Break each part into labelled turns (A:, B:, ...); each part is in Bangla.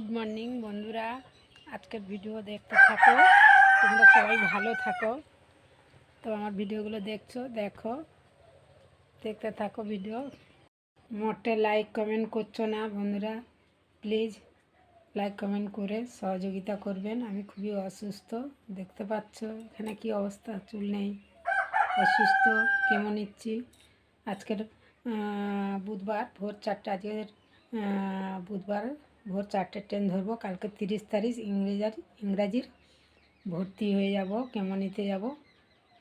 A: গুড মর্নিং বন্ধুরা। আজকের ভিডিও দেখতে থাকো। তোমরা সবাই ভালো থাকো। তো আমার ভিডিওগুলো দেখছ, দেখো। দেখতে থাকো ভিডিও। মোটে লাইক কমেন্ট করছ না বন্ধুরা? প্লিজ লাইক কমেন্ট করে সহযোগিতা করবেন। আমি খুবই অসুস্থ, দেখতে পাচ্ছ এখানে কি অবস্থা? চুল নেই, অসুস্থ, কেমন ইচ্ছি? আজকের বুধবার, ভোর চারটে, আজকের বুধবার ভোর চারটে ট্রেন ধরবো। কালকে তিরিশ তারিখ ইংরেজার, ইংরাজির ভর্তি হয়ে যাব কেমনিতে যাব।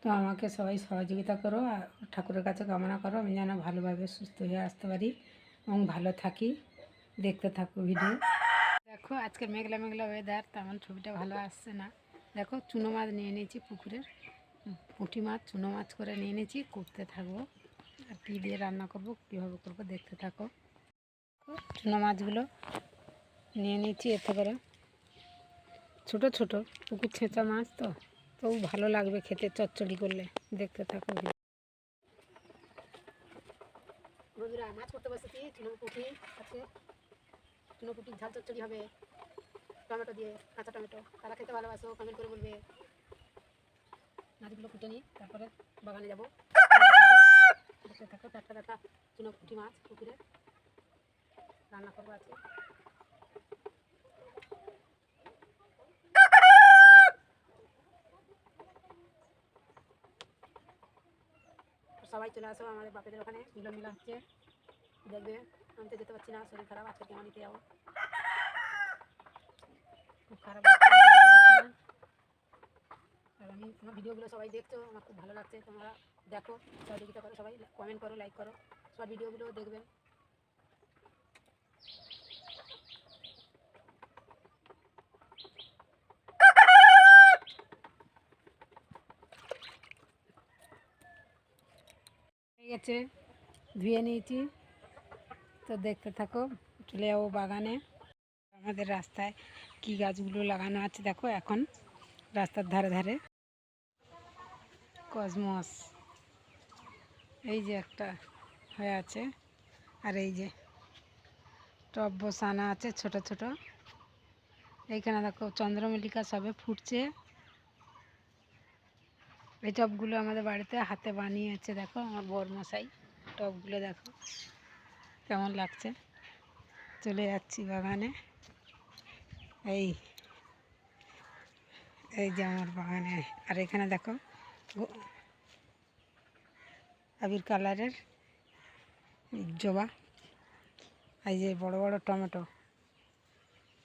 A: তো আমাকে সবাই সহযোগিতা করো, আর ঠাকুরের কাছে কামনা করো। আমি যেন ভালোভাবে সুস্থ হয়ে আসতে পারি এবং ভালো থাকি। দেখতে থাকো ভিডিও। দেখো, আজকে মেঘলা মেঘলা ওয়েদার তেমন ছবিটা ভালো আসছে না। দেখো, চুনো মাছ নিয়ে নিয়েছি পুকুরের। পুঁটি মাছ, চুনো মাছ করে নিয়ে নিয়েছি। করতে থাকব আর কী দিয়ে রান্না করব, কীভাবে করব, দেখতে থাকো। চুনো মাছগুলো নিয়ে নিয়েছি এতে করে ছোট ছোট, পুকুর ছেঁচা মাছ তো। তবু ভালো লাগবে খেতে, চচ্চড়ি করলে। দেখতে থাকো। বন্ধুরা, মাছ করতে বসেছি। চুনো পুঁটি আজকে চুনো পুঁটির ঝাল চচ্চড়ি হবে। টমেটো দিয়ে কাঁচা টমেটো। তারা খেতে ভালোবাসো কমেন্ট করে বলবে। মাছগুলো কুটে নিই, তারপরে বাগানে যাব। দেখতে থাকো, টাটকা টাটকা চুনো পুঁটি মাছ পুকুরে। রান্না করব আছে সবাই চলে আসো, আমাদের বাপেদের ওখানে। মিলন মিলা হচ্ছে। দেখবে, আমি তো যেতে পারছি না, শরীর খারাপ, আজকে কেমন নিতে যাব। খুব খারাপ আর আমি আমার ভিডিওগুলো সবাই দেখছ, আমার খুব ভালো লাগছে, তোমরা দেখো। সহযোগিতা করো সবাই কমেন্ট করো লাইক করো। সব ভিডিওগুলো দেখবেন গেছে ধুয়ে নিয়েছি। তো দেখতে থাকো, চলে যাব বাগানে। আমাদের রাস্তায় কি গাছগুলো লাগানো আছে দেখো এখন, রাস্তার ধারে ধারে। কসমস, এই যে একটা হয়ে আছে। আর এই যে টব বসানো আছে ছোট ছোট। এইখানে দেখো চন্দ্রমল্লিকা সবে ফুটছে। এই টবগুলো আমাদের বাড়িতে হাতে বানিয়েছে, দেখো আমার বরমশাই। টবগুলো দেখো, কেমন লাগছে? চলে যাচ্ছি বাগানে। এই এই যে আমার বাগানে। আর এখানে দেখো আবির কালারের জবা। এই যে বড় বড় টমেটো।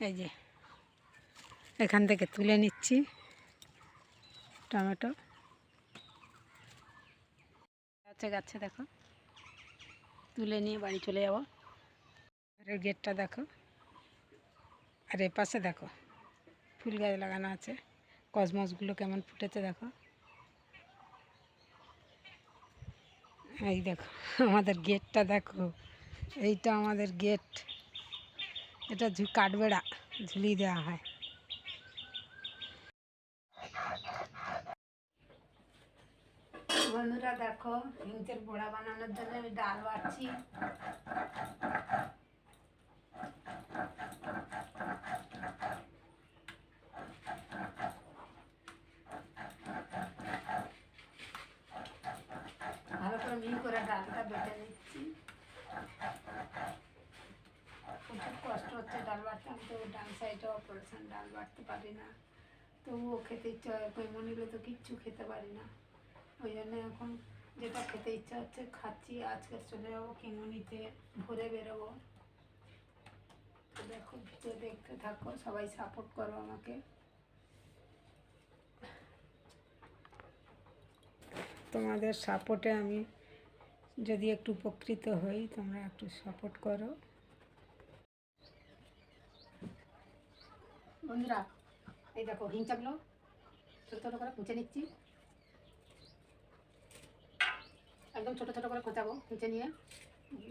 A: এই যে, এখান থেকে তুলে নিচ্ছি টমেটো। গাছে গাছে দেখো। তুলে নিয়ে বাড়ি চলে যাব। এই গেটটা দেখো। আর এ পাশে দেখো, ফুল গাছ লাগানো আছে। কসমসগুলো কেমন ফুটেছে দেখো। এই দেখো, আমাদের গেটটা দেখো। এইটা আমাদের গেট। এটা ঝু কাঠবেড়া, ঝুলিয়ে দেওয়া হয়। বন্ধুরা দেখো হিংচের বড়া বানানোর জন্য আমি ডাল বাড়ছি ভালো করে মিহি করে ডালটা বেটে নিচ্ছি। প্রচুর কষ্ট হচ্ছে ডাল বাটতে, আমি তো ডান সাইডে অপারেশন, ডাল বাটতে পারি না। তবুও খেতে ইচ্ছা হয় কৈমনিলে তো কিচ্ছু খেতে পারি না। ওই জন্য এখন যেটা খেতে ইচ্ছা হচ্ছে খাচ্ছি। আজকে চলে যাব কিমনিতে, ভোরে বেরোবো। দেখো, ভিডিও দেখতে থাকো, সবাই সাপোর্ট করো আমাকে। তোমাদের সাপোর্টে আমি যদি একটু উপকৃত হই, তোমরা একটু সাপোর্ট করো। বন্ধুরা, এই দেখো হিংচাগুলো ছোটো ছোটো করে কুচে নিচ্ছি। একদম ছোটো ছোটো করে খোঁচাবো কুচে নিয়ে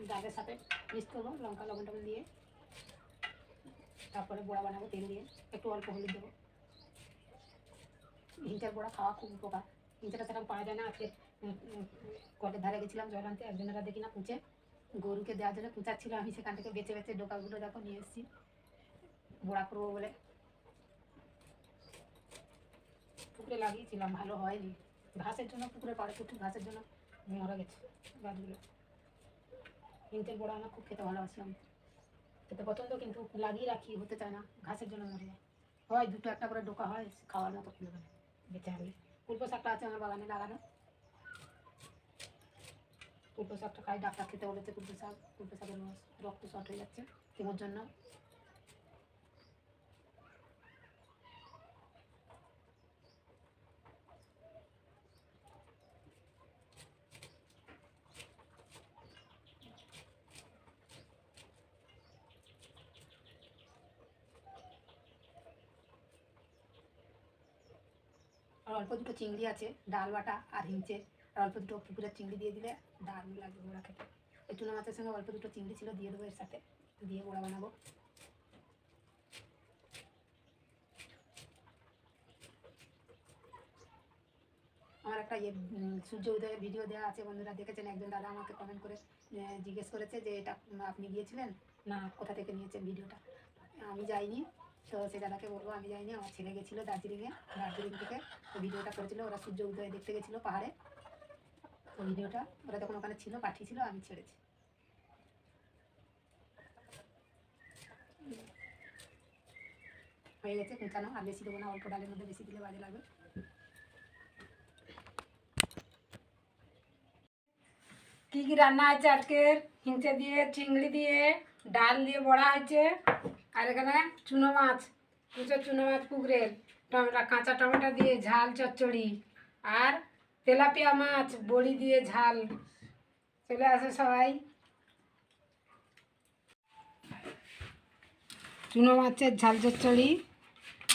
A: ডালের সাথে মিক্স করব, লঙ্কা, লবণ টবণ দিয়ে। তারপরে বড়া বানাবো তেল দিয়ে, একটু অল্প হলুদ দেবো। হিংচার বড়া খাওয়া খুব উপকার। হিংচাটা সেরকম পাওয়া যায় না, আজকে কলের ধারে গেছিলাম জল আনতে, একজনেরা দেখি না কুচে গরুকে দেওয়ার জন্য কুচাচ্ছিল আমি সেখান থেকে বেছে বেছে ডোকাগুলো দেখো নিয়ে এসেছি। বড়া করব বলে। পুকুরে লাগিয়েছিলাম, ভালো হয়নি। ঘাসের জন্য পুকুরে পাড়ে প্রচুর ঘাসের জন্য মরে গেছে, গাছগুলো। হিংচের বড়া আমার খুব খেতে ভালোবাসি আমি। খেতে পছন্দ কিন্তু লাগিয়ে রাখি, হতে চায় না, ঘাসের জন্য মরে যায়। হয় দুটো একটা করে ডোকা হয়, খাওয়ার মতো খুলে গেলে বেঁচে আনলে কুলপো শাকটা আছে আমার বাগানে লাগানো। কুলপো শাকটা খাই, ডাক্তার খেতে বলেছে কুলপো শাক। কুলপো শাকের রক্ত শর্ট হয়ে যাচ্ছে। কেমোর জন্য। আর অল্প দুটো চিংড়ি আছে, ডাল বাটা আর হিংচে আর অল্প দুটো পুকুরের চিংড়ি দিয়ে দিলে দারুণ লাগবে বড়া খেতে। এই চুনো মাছের সঙ্গে অল্প দুটো চিংড়ি ছিল, দিয়ে দেবো এর সাথে। দিয়ে বড়া বানাবো। আমার একটা ইয়ে সূর্য উদয়ের ভিডিও দেওয়া আছে, বন্ধুরা দেখেছেন? একজন দাদা আমাকে কমেন্ট করে জিজ্ঞেস করেছে যে এটা আপনি গিয়েছিলেন না, কোথা থেকে নিয়েছেন ভিডিওটা আমি যাইনি। তো সে দাদাকে বলব, আমি যাইনি, আমার ছেলে গেছিল দার্জিলিংয়ে, দার্জিলিং থেকে। ভিডিওটা করেছিল, ওরা সূর্য উদয় দেখতে গেছিল পাহাড়ে। তো ভিডিওটা ওরা তখন ওখানে ছিল, পাঠিয়েছিল, আমি ছেড়েছি। হয়ে গেছে, কুচানো। আর বেশি দেবো না, অল্প ডালের মধ্যে বেশি দিলে বাজে লাগবে। কি কি রান্না আছে আজকের? হিংচে দিয়ে, চিংড়ি দিয়ে, ডাল দিয়ে বড়া হয়েছে। আর এখানে চুনো মাছ কুচো চুনো মাছ পুকুরের টমেটো, কাঁচা টমেটো দিয়ে ঝাল চচ্চড়ি আর তেলাপিয়া মাছ, বড়ি দিয়ে ঝাল। চলে আসে সবাই। চুনো মাছের ঝাল চচ্চড়ি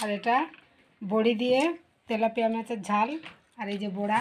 A: আর এটা বড়ি দিয়ে তেলাপিয়া মাছের ঝাল আর এই যে বড়া।